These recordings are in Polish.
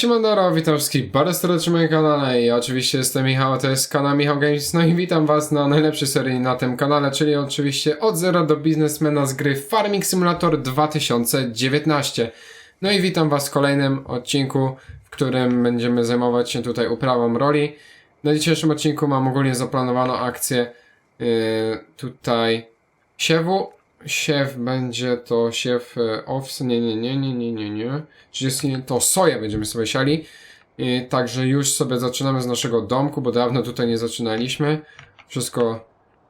Siemandoro, witam wszystkich bardzo serdecznie na moim kanale i oczywiście jestem Michał, to jest kanał Michał Games, no i witam was na najlepszej serii na tym kanale, czyli oczywiście od zera do biznesmena z gry Farming Simulator 2019. No i witam was w kolejnym odcinku, w którym będziemy zajmować się tutaj uprawą roli. Na dzisiejszym odcinku mam ogólnie zaplanowaną akcję yy, tutaj siewu. Siew będzie to siew e, ows, nie, nie, nie, nie, nie, nie, nie. 30, to soję będziemy sobie siali. I także już sobie zaczynamy z naszego domku, bo dawno tutaj nie zaczynaliśmy. Wszystko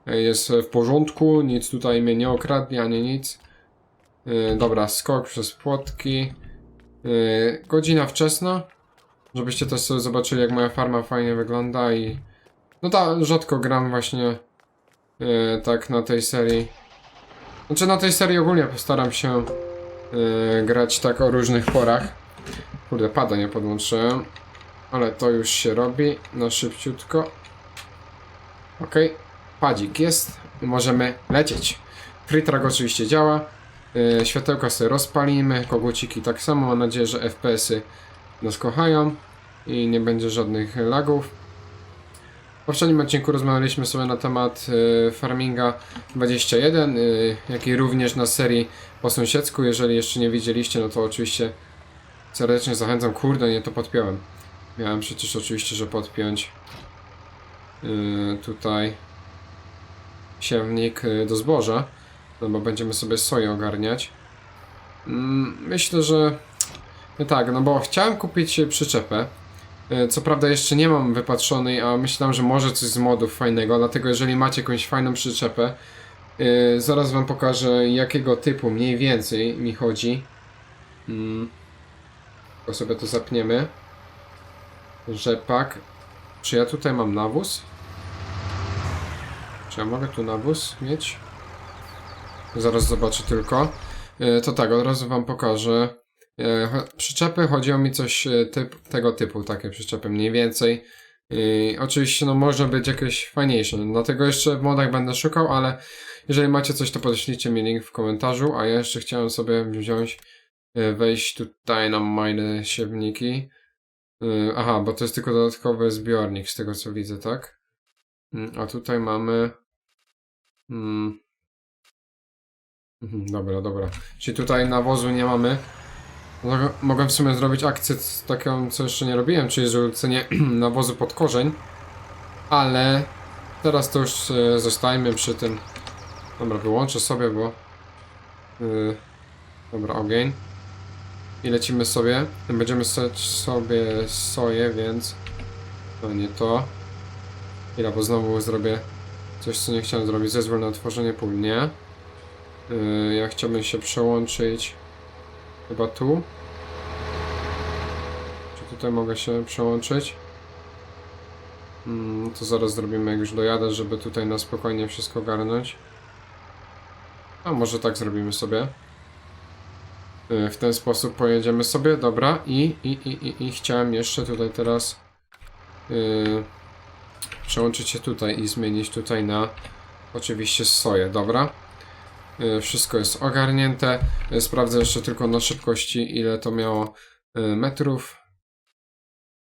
e, jest w porządku, nic tutaj mnie nie okradnie, ani nic. E, Dobra, skok przez płotki. Godzina wczesna, żebyście też sobie zobaczyli jak moja farma fajnie wygląda i... No tak, rzadko gram właśnie tak na tej serii. Znaczy na tej serii ogólnie postaram się yy, grać tak o różnych porach. Kurde, pada nie podłączyłem. Ale to już się robi na szybciutko. Okej, padzik jest. Możemy lecieć. Fritrag oczywiście działa. Yy, światełka sobie rozpalimy. Koguciki tak samo. Mam nadzieję, że FPS-y nas kochają. I nie będzie żadnych lagów. Poprzednim odcinku rozmawialiśmy sobie na temat y, Farminga 21, y, jak i również na serii po sąsiedzku. Jeżeli jeszcze nie widzieliście, no to oczywiście serdecznie zachęcam. Kurde, nie to podpiąłem. Miałem przecież oczywiście, że podpiąć y, tutaj siewnik y, do zboża, no bo będziemy sobie soję ogarniać. Mm, Myślę, że no tak, no bo chciałem kupić przyczepę. E, Co prawda jeszcze nie mam wypatrzonej, a myślałem, że może coś z modów fajnego, dlatego jeżeli macie jakąś fajną przyczepę, e, zaraz wam pokażę jakiego typu mniej więcej mi chodzi. Mm. Tylko sobie to zapniemy. Rzepak. Czy ja tutaj mam nawóz? Czy ja mogę tu nawóz mieć? Zaraz zobaczę tylko. E, To tak, od razu wam pokażę. E, Przyczepy, chodziło mi coś e, typ, tego typu, takie przyczepy mniej więcej. I oczywiście no może być jakieś fajniejsze, dlatego jeszcze w modach będę szukał, ale jeżeli macie coś to podeślijcie mi link w komentarzu, a ja jeszcze chciałem sobie wziąć, e, wejść tutaj na moje siewniki. Aha, bo to jest tylko dodatkowy zbiornik z tego co widzę, tak? Mm, A tutaj mamy... Mm. Mhm, Dobra, dobra. Czyli tutaj nawozu nie mamy. Mogę- w sumie zrobić akcję taką, co jeszcze nie robiłem, czyli rzucenie nawozu pod korzeń, ale teraz to już e, zostajmy przy tym. Dobra, wyłączę sobie, bo... Yy, dobra, ogień. I lecimy sobie. Będziemy sać sobie soję, więc... No nie to. Chwila, bo znowu zrobię coś, co nie chciałem zrobić. Zezwól na otworzenie pól, nie. Yy, ja chciałbym się przełączyć chyba tu. Czy tutaj mogę się przełączyć? Mm, to zaraz zrobimy, jak już dojadę, żeby tutaj na spokojnie wszystko garnąć. A może tak zrobimy sobie. Yy, W ten sposób pojedziemy sobie, dobra. I, i, i, i, i chciałem jeszcze tutaj teraz yy, przełączyć się tutaj i zmienić tutaj na oczywiście soję, dobra. Y, Wszystko jest ogarnięte. Y, Sprawdzę jeszcze tylko na szybkości, ile to miało y, metrów.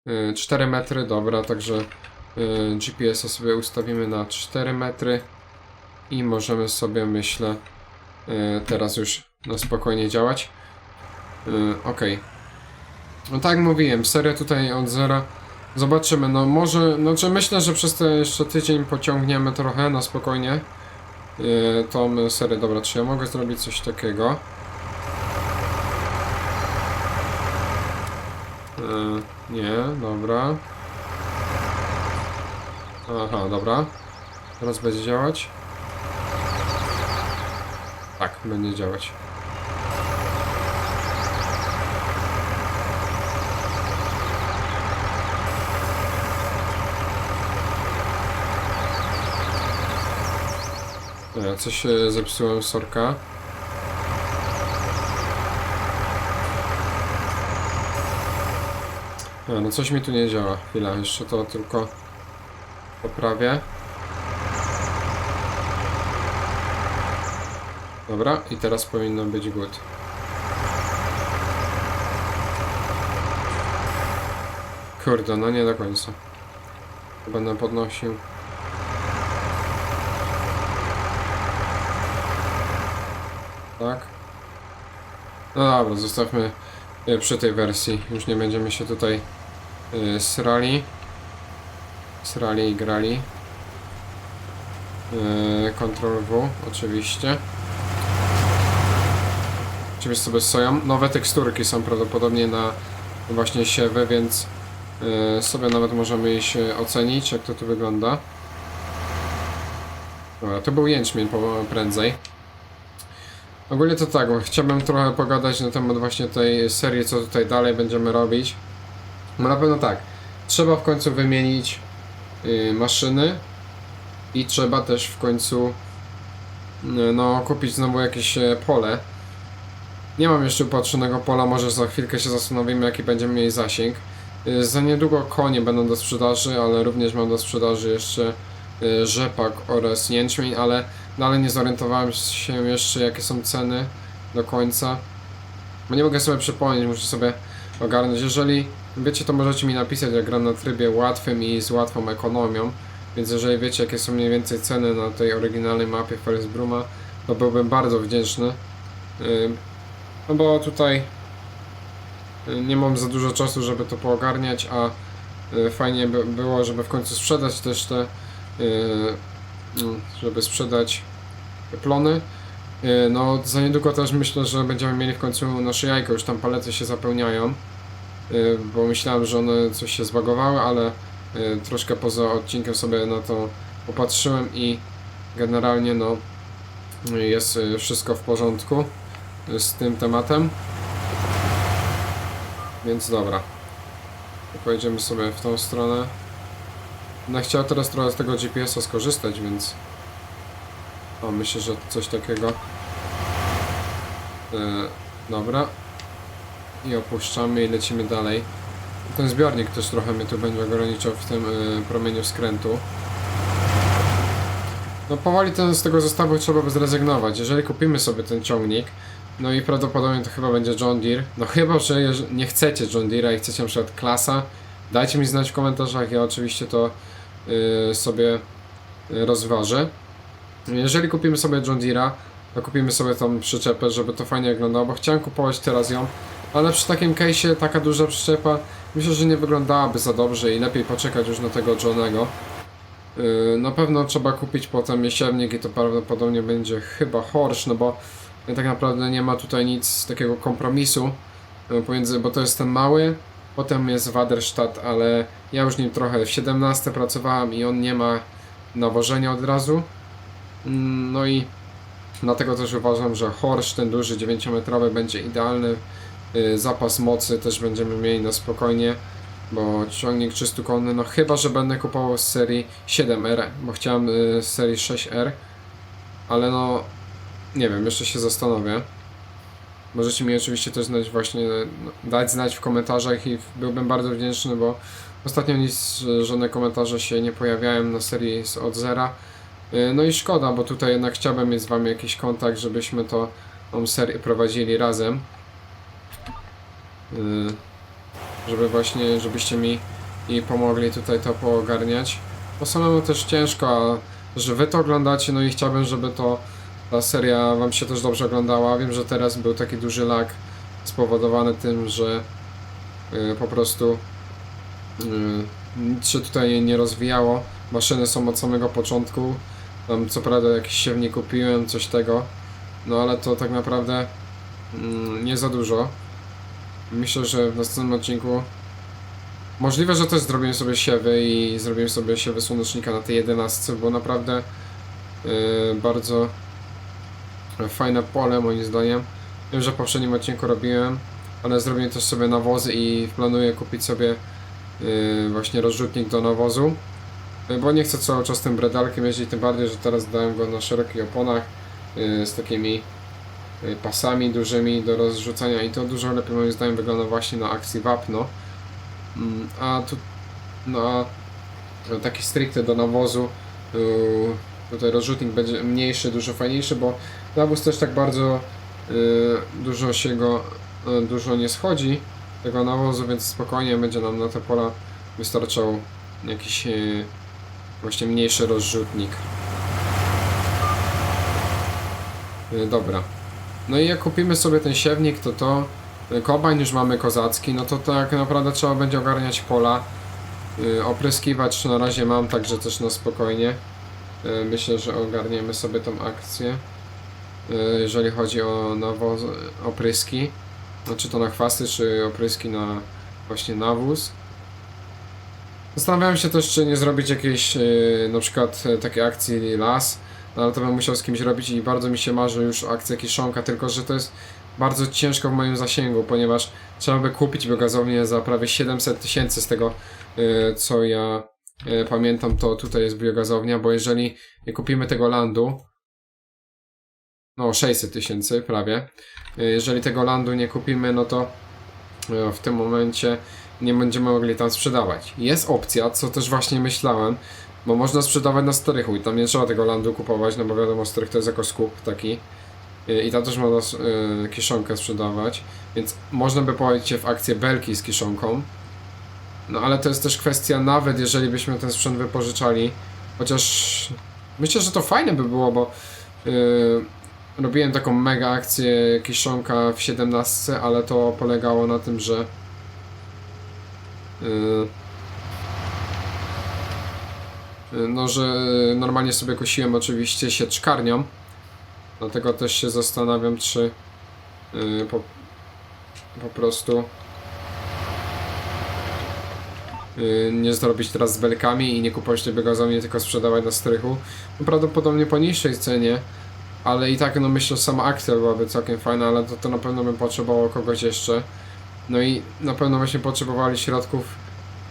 Y, 4 metry, dobra, także GPS-a sobie ustawimy na 4 metry i możemy sobie, myślę, teraz już na spokojnie działać. Ok. No tak mówiłem, seria tutaj od zera. Zobaczymy, no może, znaczy myślę, że przez ten jeszcze tydzień pociągniemy trochę na spokojnie tą serię. Dobra, czy ja mogę zrobić coś takiego? Yy, nie, dobra. Aha, dobra. Teraz będzie działać? Tak, będzie działać. Coś e, zepsułem sorka. Nie, no coś mi tu nie działa. Chwila, jeszcze to tylko poprawię. Dobra, i teraz powinno być good. Kurde, no nie do końca. Będę podnosił. Tak. No dobra, zostawmy y, przy tej wersji. Już nie będziemy się tutaj y, srali. Srali i grali. Y, Ctrl W oczywiście. Oczywiście sobie soją. Nowe teksturki są prawdopodobnie na właśnie siewy, więc sobie nawet możemy iść ocenić, jak to tu wygląda. Dobra, to był jęczmień prędzej. Ogólnie to tak, chciałbym trochę pogadać na temat właśnie tej serii, co tutaj dalej będziemy robić. No na pewno tak, trzeba w końcu wymienić y, maszyny i trzeba też w końcu y, no kupić znowu jakieś e, pole. Nie mam jeszcze upatrzonego pola, może za chwilkę się zastanowimy jaki będziemy mieli zasięg. Y, Za niedługo konie będą do sprzedaży, ale również mam do sprzedaży jeszcze y, rzepak oraz jęczmień, ale dalej nie zorientowałem się jeszcze jakie są ceny do końca. Bo nie mogę sobie przypomnieć, muszę sobie ogarnąć. Jeżeli wiecie, to możecie mi napisać, jak gram na trybie łatwym i z łatwą ekonomią. Więc jeżeli wiecie, jakie są mniej więcej ceny na tej oryginalnej mapie Forest Bruma, to byłbym bardzo wdzięczny. No bo tutaj y, nie mam za dużo czasu, żeby to poogarniać, a y, fajnie by było, żeby w końcu sprzedać też te, y, żeby sprzedać plony. Y, No, za niedługo też myślę, że będziemy mieli w końcu nasze jajko, już tam palety się zapełniają, y, bo myślałem, że one coś się zbagowały, ale y, troszkę poza odcinkiem sobie na to popatrzyłem i generalnie no jest wszystko w porządku z tym tematem. Więc dobra. Pojedziemy sobie w tą stronę. No chciał teraz trochę z tego GPS-a skorzystać, więc o, myślę, że coś takiego. E, dobra. I opuszczamy i lecimy dalej. Ten zbiornik też trochę mnie tu będzie ograniczał w tym e, promieniu skrętu. No powoli ten, z tego zestawu trzeba by zrezygnować. Jeżeli kupimy sobie ten ciągnik, no i prawdopodobnie to chyba będzie John Deere. No chyba, że nie chcecie John Deere'a i chcecie na przykład klasa, dajcie mi znać w komentarzach, ja oczywiście to sobie y, rozważę. Jeżeli kupimy sobie John Deere'a, to kupimy sobie tą przyczepę, żeby to fajnie wyglądało, bo chciałem kupować teraz ją, ale przy takim case'ie taka duża przyczepa myślę, że nie wyglądałaby za dobrze i lepiej poczekać już na tego Johnego. Yy, Na pewno trzeba kupić potem jesiennik i to prawdopodobnie będzie chyba Horsch, no bo tak naprawdę nie ma tutaj nic takiego kompromisu pomiędzy, bo to jest ten mały, potem jest Waderstadt, ale ja już nim trochę w 17 pracowałem i on nie ma nawożenia od razu. Mm, No i dlatego też uważam, że Horsch, ten duży 9-metrowy będzie idealny. Yy, Zapas mocy też będziemy mieli na spokojnie bo ciągnik 300 konny, no chyba, że będę kupował z serii 7R, bo chciałem y, z serii 6R, ale no nie wiem, jeszcze się zastanowię. Możecie mi oczywiście też znać właśnie, dać znać w komentarzach i byłbym bardzo wdzięczny, bo ostatnio nic, żadne komentarze się nie pojawiają na serii od zera. Y, No i szkoda, bo tutaj jednak chciałbym mieć z wami jakiś kontakt, żebyśmy to tą serię prowadzili razem. Y, żeby właśnie, żebyście mi i pomogli tutaj to poogarniać. Bo samemu też ciężko, a że wy to oglądacie, no i chciałbym, żeby to ta seria wam się też dobrze oglądała. Wiem, że teraz był taki duży lag spowodowany tym, że y, po prostu y, nic się tutaj nie rozwijało. Maszyny są od samego początku. Tam co prawda jakiś siewnik kupiłem, coś tego. No ale to tak naprawdę mm, nie za dużo. Myślę, że w następnym odcinku możliwe, że też zrobimy sobie siewy i zrobimy sobie siewy słonecznika na tej 11, bo naprawdę yy, bardzo fajne pole moim zdaniem. Wiem, że w poprzednim odcinku robiłem, ale zrobię też sobie nawozy i planuję kupić sobie yy, właśnie rozrzutnik do nawozu. Yy, Bo nie chcę cały czas tym bredalkiem jeździć, tym bardziej, że teraz dałem go na szerokich oponach yy, z takimi y, pasami dużymi do rozrzucania i to dużo lepiej moim zdaniem wygląda właśnie na akcji wapno. Mm, A tu, no a taki stricte do nawozu y, tutaj rozrzutnik będzie mniejszy, dużo fajniejszy, bo nawóz też tak bardzo y, dużo się go, y, dużo nie schodzi tego nawozu, więc spokojnie będzie nam na te pola wystarczał jakiś e, właśnie mniejszy rozrzutnik. Dobra. No i jak kupimy sobie ten siewnik, to to kombajn już mamy kozacki, no to tak naprawdę trzeba będzie ogarniać pola. Opryskiwacz na razie mam, także też na spokojnie. Myślę, że ogarniemy sobie tą akcję. E, Jeżeli chodzi o nawoz, opryski. No, czy to na chwasty, czy opryski na właśnie nawóz. Zastanawiałem się też, czy nie zrobić jakiejś e, na przykład e, takiej akcji las, no, ale to bym musiał z kimś robić i bardzo mi się marzy już akcja kiszonka, tylko że to jest bardzo ciężko w moim zasięgu, ponieważ trzeba by kupić biogazownię za prawie 700 tysięcy z tego, co ja pamiętam, to tutaj jest biogazownia, bo jeżeli nie kupimy tego landu, no 600 tysięcy prawie, e, jeżeli tego landu nie kupimy, no to e, w tym momencie nie będziemy mogli tam sprzedawać. Jest opcja, co też właśnie myślałem, bo można sprzedawać na strychu i tam nie trzeba tego landu kupować, no bo wiadomo, strych to jest jako skup taki. Y, I tam też można kiszonkę sprzedawać, więc można by powiedzieć się w akcję belki z kiszonką. No ale to jest też kwestia, nawet jeżeli byśmy ten sprzęt wypożyczali, chociaż myślę, że to fajne by było, bo y, robiłem taką mega akcję kiszonka w 17, ale to polegało na tym, że y, y, no, że normalnie sobie kosiłem oczywiście sieczkarnią, dlatego też się zastanawiam, czy y, po, po prostu nie zrobić teraz z belkami i nie kupować tej biogazowni, tylko sprzedawać na strychu. Prawdopodobnie po niższej cenie, ale i tak no myślę, że sama akcja byłaby całkiem fajna, ale to, to na pewno bym potrzebował kogoś jeszcze. No i na pewno właśnie potrzebowali środków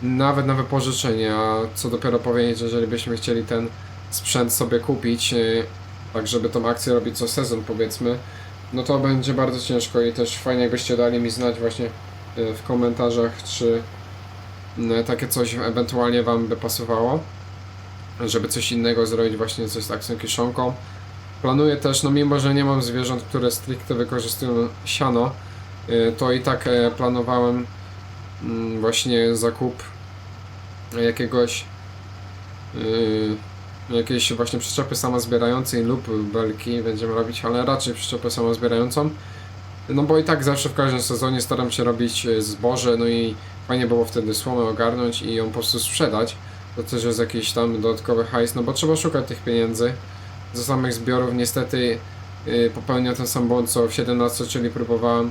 nawet na wypożyczenie, a co dopiero powiedzieć, jeżeli byśmy chcieli ten sprzęt sobie kupić, yy, tak żeby tą akcję robić co sezon powiedzmy, no to będzie bardzo ciężko i też fajnie jakbyście dali mi znać właśnie yy, w komentarzach, czy yy, takie coś ewentualnie Wam by pasowało, żeby coś innego zrobić właśnie coś z akcją kiszonką. Planuję też, no mimo, że nie mam zwierząt, które stricte wykorzystują siano, yy, to i tak e, planowałem mm, właśnie zakup jakiegoś yy, jakiejś właśnie przyczepy samozbierającej lub belki będziemy robić, ale raczej przyczepę samozbierającą. No bo i tak zawsze w każdym sezonie staram się robić e, zboże, no i fajnie było wtedy słomę ogarnąć i ją po prostu sprzedać. To też jest jakiś tam dodatkowy hajs, no bo trzeba szukać tych pieniędzy. Ze samych zbiorów niestety yy, popełniam ten sam błąd co w 17, czyli próbowałem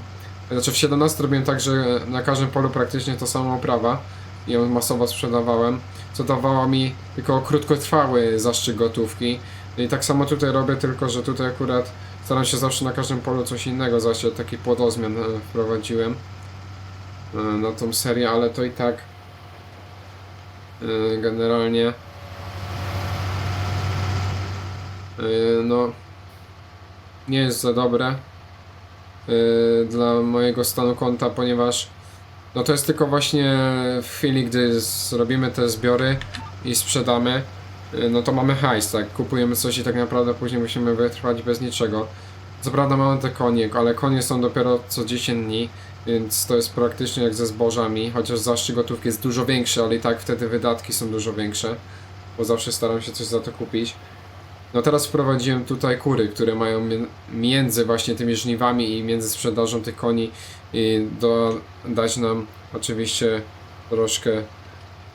znaczy w 17 robiłem tak, że na każdym polu praktycznie to samo oprawa i ją masowo sprzedawałem, co dawało mi tylko krótkotrwały zastrzyk gotówki. I tak samo tutaj robię, tylko że tutaj akurat staram się zawsze na każdym polu coś innego, zawsze taki płodozmian e, wprowadziłem e, na tą serię, ale to i tak e, generalnie e, no nie jest za dobre y, dla mojego stanu konta, ponieważ no to jest tylko właśnie w chwili, gdy zrobimy te zbiory i sprzedamy, y, no to mamy hajs, tak, kupujemy coś i tak naprawdę później musimy wytrwać bez niczego. Co prawda mamy te konie, ale konie są dopiero co 10 dni, więc to jest praktycznie jak ze zbożami, chociaż zastrzyk gotówki jest dużo większy, ale i tak wtedy wydatki są dużo większe, bo zawsze staram się coś za to kupić. No teraz wprowadziłem tutaj kury, które mają mi- między właśnie tymi żniwami i między sprzedażą tych koni i do, dać nam oczywiście troszkę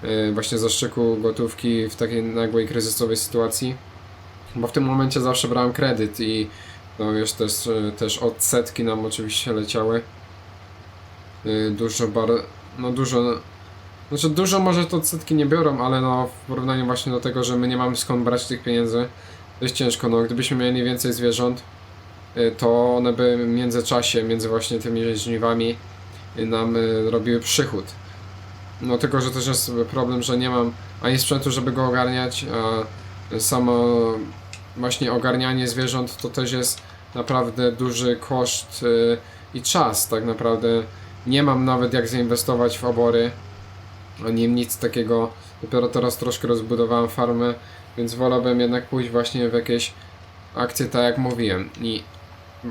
e, właśnie zaszczeku gotówki w takiej nagłej kryzysowej sytuacji. Bo w tym momencie zawsze brałem kredyt i no już też, e, też odsetki nam oczywiście leciały. E, Dużo bar... no dużo... Znaczy dużo może to odsetki nie biorą, ale no w porównaniu właśnie do tego, że my nie mamy skąd brać tych pieniędzy, jest ciężko, no gdybyśmy mieli więcej zwierząt, y, to one by w międzyczasie, między właśnie tymi żniwami y, nam y, robiły przychód. No tylko, że też jest problem, że nie mam ani sprzętu, żeby go ogarniać, a samo właśnie ogarnianie zwierząt to też jest naprawdę duży koszt i czas tak naprawdę. Nie mam nawet jak zainwestować w obory, ani nic takiego. Dopiero teraz troszkę rozbudowałem farmę, więc wolałbym jednak pójść właśnie w jakieś akcje, tak jak mówiłem. I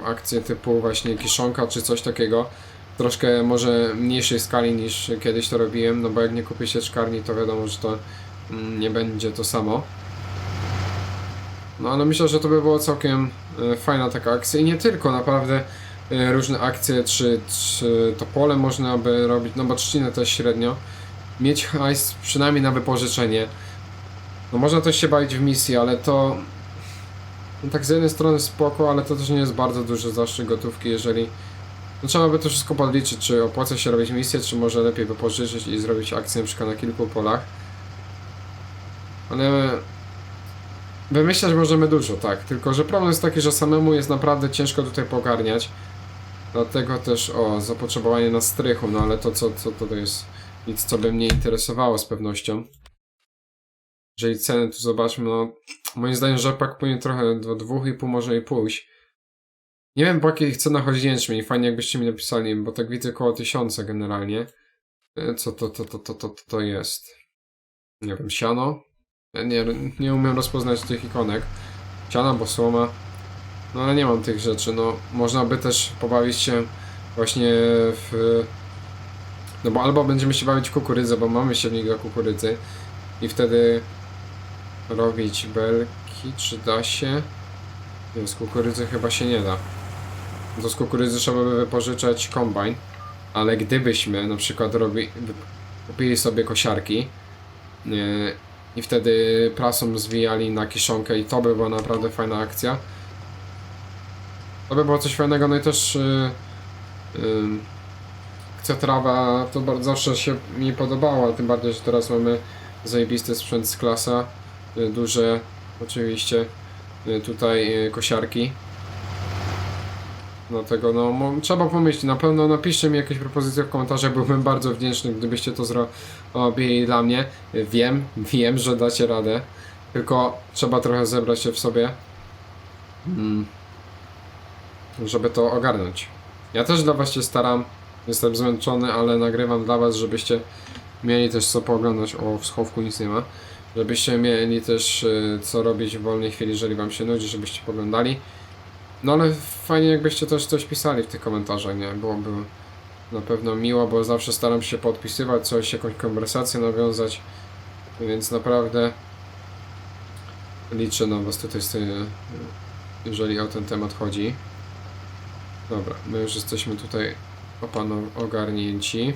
akcje typu właśnie kiszonka czy coś takiego, troszkę może mniejszej skali niż kiedyś to robiłem, no bo jak nie kupię sieczkarni, to wiadomo, że to mm, nie będzie to samo. No ale myślę, że to by było całkiem e, fajna taka akcja i nie tylko, naprawdę e, różne akcje, czy, czy to pole można by robić, no bo trzcinę też średnio. Mieć hajs przynajmniej na wypożyczenie. No można też się bawić w misji, ale to no tak z jednej strony spoko, ale to też nie jest bardzo duży zastrzyk gotówki, jeżeli no trzeba by to wszystko podliczyć, czy opłaca się robić misję, czy może lepiej wypożyczyć i zrobić akcję na przykład na kilku polach. Ale wymyślać możemy dużo, tak, tylko że problem jest taki, że samemu jest naprawdę ciężko tutaj pogarniać. Dlatego też, o, zapotrzebowanie na strychu, no ale to co, co to jest nic, co by mnie interesowało z pewnością. Jeżeli ceny tu zobaczmy, no moim zdaniem rzepak powinien trochę do 2,5 może i pójść. Nie wiem po jakich cenach chodzi jęczmień, fajnie jakbyście mi napisali, bo tak widzę około 1000 generalnie. E, Co to, to, to, to, to, to jest? Nie wiem, siano? Ja nie, nie umiem rozpoznać tych ikonek. Siana, bo słoma. No ale nie mam tych rzeczy, no można by też pobawić się właśnie w... No bo albo będziemy się bawić w kukurydzę, bo mamy siewnik do kukurydzy i wtedy robić belki, czy da się? Nie, z kukurydzy chyba się nie da. Do z kukurydzy trzeba by wypożyczać kombajn, ale gdybyśmy na przykład robi, kupili sobie kosiarki i wtedy prasą zwijali na kiszonkę i to by była naprawdę fajna akcja. To by było coś fajnego, no i też yy, yy, trawa to bardzo zawsze się mi podobała, tym bardziej, że teraz mamy zajebisty sprzęt z klasa, duże oczywiście yy, tutaj yy, kosiarki. Dlatego no, trzeba pomyśleć, na pewno napiszcie mi jakieś propozycje w komentarzach, byłbym bardzo wdzięczny, gdybyście to zrobili dla mnie. Wiem, wiem, że dacie radę, tylko trzeba trochę zebrać się w sobie, mm, żeby to ogarnąć. Ja też dla was się staram, jestem zmęczony, ale nagrywam dla was, żebyście mieli też co pooglądać, o w schowku nic nie ma, żebyście mieli też y, co robić w wolnej chwili, jeżeli wam się nudzi, żebyście poglądali. No ale fajnie jakbyście też coś pisali w tych komentarzach, nie? Byłoby na pewno miło, bo zawsze staram się podpisywać coś, jakąś konwersację nawiązać, więc naprawdę liczę na was tutaj, tej, jeżeli o ten temat chodzi. Dobra, my już jesteśmy tutaj opano- ogarnięci.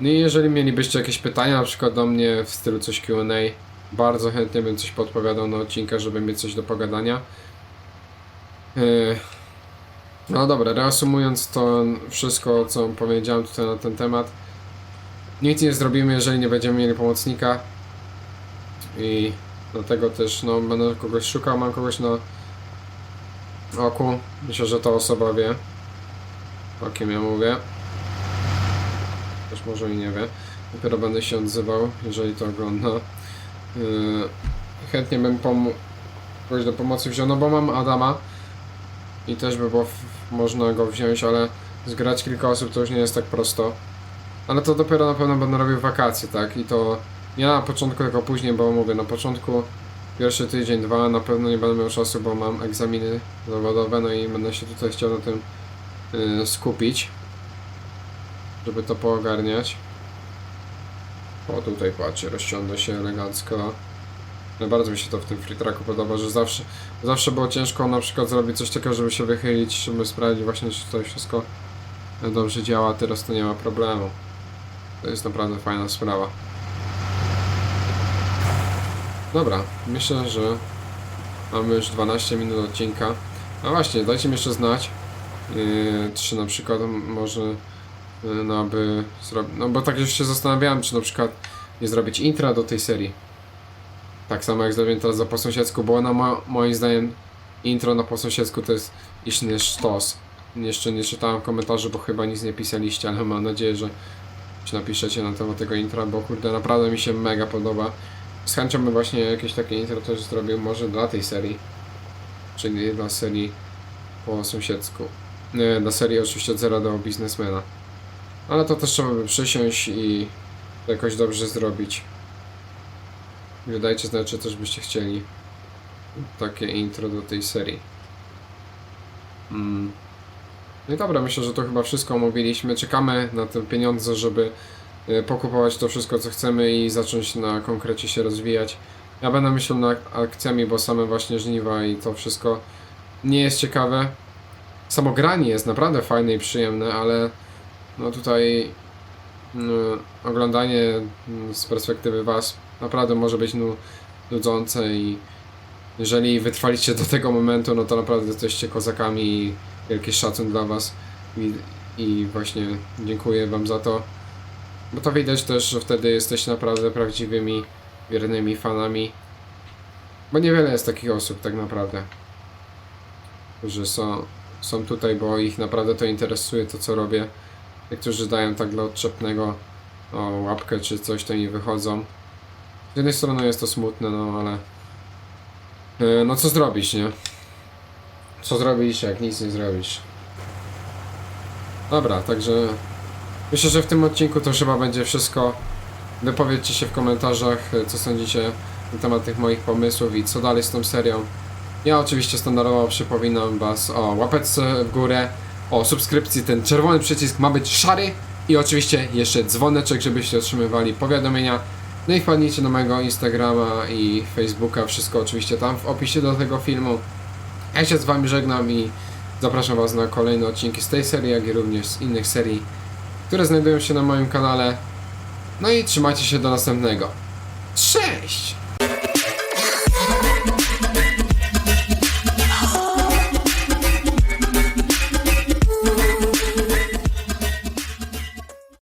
No i jeżeli mielibyście jakieś pytania, na przykład do mnie w stylu coś Q&A, bardzo chętnie bym coś podpowiadał na odcinkach, żeby mieć coś do pogadania. Yy, No dobra, reasumując to wszystko, co powiedziałem tutaj na ten temat. Nic nie zrobimy, jeżeli nie będziemy mieli pomocnika. I dlatego też, no, będę kogoś szukał, mam kogoś na oku. Myślę, że ta osoba wie, o kim ja mówię. Może i nie wie. Dopiero będę się odzywał, jeżeli to ogląda. Yy, chętnie bym pomógł kogoś do pomocy wziął, no bo mam Adama i też by było można go wziąć, ale zgrać kilka osób to już nie jest tak prosto. Ale to dopiero na pewno będę robił wakacje, tak? I to nie na początku, tylko później, bo mówię, na początku pierwszy tydzień, dwa na pewno nie będę miał czasu, bo mam egzaminy zawodowe, no i będę się tutaj chciał na tym y, skupić, żeby to poogarniać. O, tutaj patrzcie, rozciągnę się elegancko. No bardzo mi się to w tym free tracku podoba, że zawsze, zawsze było ciężko na przykład zrobić coś takiego, żeby się wychylić, żeby sprawdzić właśnie, czy to wszystko dobrze działa, teraz to nie ma problemu. To jest naprawdę fajna sprawa. Dobra, myślę, że mamy już 12 minut odcinka. A właśnie, dajcie mi jeszcze znać, yy, czy na przykład może, no aby zrobić, no bo tak już się zastanawiałem, czy na przykład nie zrobić intra do tej serii. Tak samo jak zrobiłem teraz za po sąsiedzku, bo ona ma, moim zdaniem intro na po sąsiedzku to jest iśny sztos. Jeszcze nie czytałem komentarzy, bo chyba nic nie pisaliście, ale mam nadzieję, że czy napiszecie na temat tego intra, bo kurde naprawdę mi się mega podoba. Z chęcią bym właśnie jakieś takie intro też zrobił może dla tej serii. Czyli dla serii po sąsiedzku. Nie, dla serii oczywiście od zera do biznesmena. Ale to też trzeba by przysiąść i jakoś dobrze zrobić. Wydajcie znać, czy też byście chcieli takie intro do tej serii. Mm. No i dobra, myślę, że to chyba wszystko omówiliśmy. Czekamy na te pieniądze, żeby y, pokupować to wszystko, co chcemy i zacząć na konkrecie się rozwijać. Ja będę myślał nad akcjami, bo same właśnie żniwa i to wszystko nie jest ciekawe. Samo granie jest naprawdę fajne i przyjemne, ale no tutaj no, oglądanie mm, z perspektywy Was naprawdę może być nu- nudzące i jeżeli wytrwaliście do tego momentu, no to naprawdę jesteście kozakami i wielki szacun dla Was i, i właśnie dziękuję Wam za to, bo to widać też, że wtedy jesteście naprawdę prawdziwymi, wiernymi fanami, bo niewiele jest takich osób tak naprawdę, którzy są, są tutaj, bo ich naprawdę to interesuje, to co robię. Niektórzy dają tak dla odczepnego o, łapkę czy coś, to nie wychodzą. Z jednej strony jest to smutne, no ale e, no co zrobić, nie? Co zrobić, jak nic nie zrobisz? Dobra, także myślę, że w tym odcinku to chyba będzie wszystko. Wypowiedzcie się w komentarzach, co sądzicie na temat tych moich pomysłów i co dalej z tą serią. Ja oczywiście standardowo przypominam Was o łapeczce w górę, o subskrypcji. Ten czerwony przycisk ma być szary i oczywiście jeszcze dzwoneczek, żebyście otrzymywali powiadomienia. No i wpadnijcie na mojego Instagrama i Facebooka, wszystko oczywiście tam w opisie do tego filmu. Ja się z Wami żegnam i zapraszam Was na kolejne odcinki z tej serii, jak i również z innych serii, które znajdują się na moim kanale. No i trzymajcie się do następnego. Cześć!